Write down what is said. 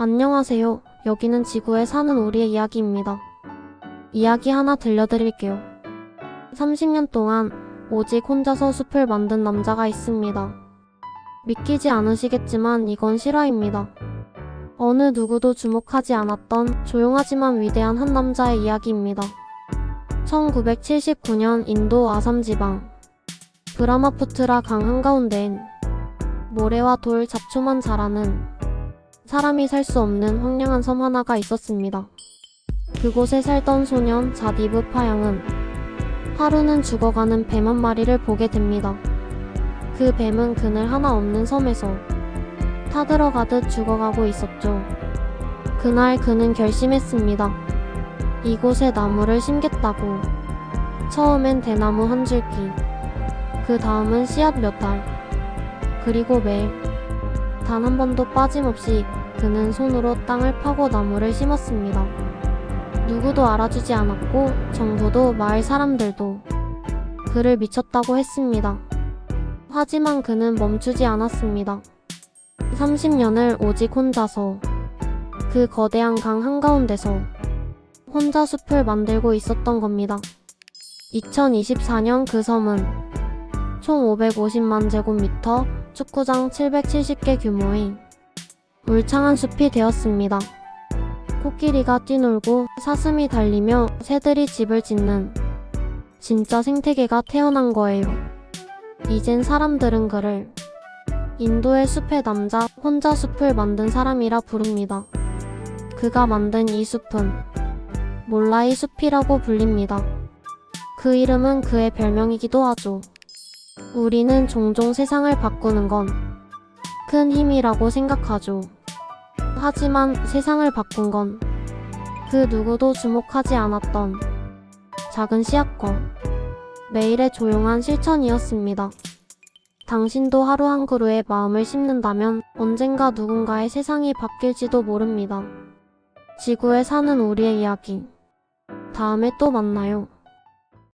안녕하세요. 여기는 지구에 사는 우리의 이야기입니다. 이야기 하나 들려드릴게요. 30년 동안 오직 혼자서 숲을 만든 남자가 있습니다. 믿기지 않으시겠지만 이건 실화입니다. 어느 누구도 주목하지 않았던 조용하지만 위대한 한 남자의 이야기입니다. 1979년 인도 아삼 지방 브라마푸트라 강 한가운데엔 모래와 돌 잡초만 자라는 사람이 살 수 없는 황량한 섬 하나가 있었습니다. 그곳에 살던 소년 자디브 파양은 하루는 죽어가는 뱀 한 마리를 보게 됩니다. 그 뱀은 그늘 하나 없는 섬에서 타들어가듯 죽어가고 있었죠. 그날 그는 결심했습니다. 이곳에 나무를 심겠다고. 처음엔 대나무 한 줄기. 그 다음은 씨앗 몇 알. 그리고 매일 단 한 번도 빠짐없이 그는 손으로 땅을 파고 나무를 심었습니다. 누구도 알아주지 않았고 정부도 마을 사람들도 그를 미쳤다고 했습니다. 하지만 그는 멈추지 않았습니다. 30년을 오직 혼자서 그 거대한 강 한가운데서 혼자 숲을 만들고 있었던 겁니다. 2024년 그 섬은 총 550만 제곱미터, 축구장 770개 규모의 울창한 숲이 되었습니다. 코끼리가 뛰놀고 사슴이 달리며 새들이 집을 짓는 진짜 생태계가 태어난 거예요. 이젠 사람들은 그를 인도의 숲의 남자, 혼자 숲을 만든 사람이라 부릅니다. 그가 만든 이 숲은 몰라이 숲이라고 불립니다. 그 이름은 그의 별명이기도 하죠. 우리는 종종 세상을 바꾸는 건 큰 힘이라고 생각하죠. 하지만 세상을 바꾼 건 그 누구도 주목하지 않았던 작은 씨앗과 매일의 조용한 실천이었습니다. 당신도 하루 한 그루의 마음을 심는다면 언젠가 누군가의 세상이 바뀔지도 모릅니다. 지구에 사는 우리의 이야기. 다음에 또 만나요.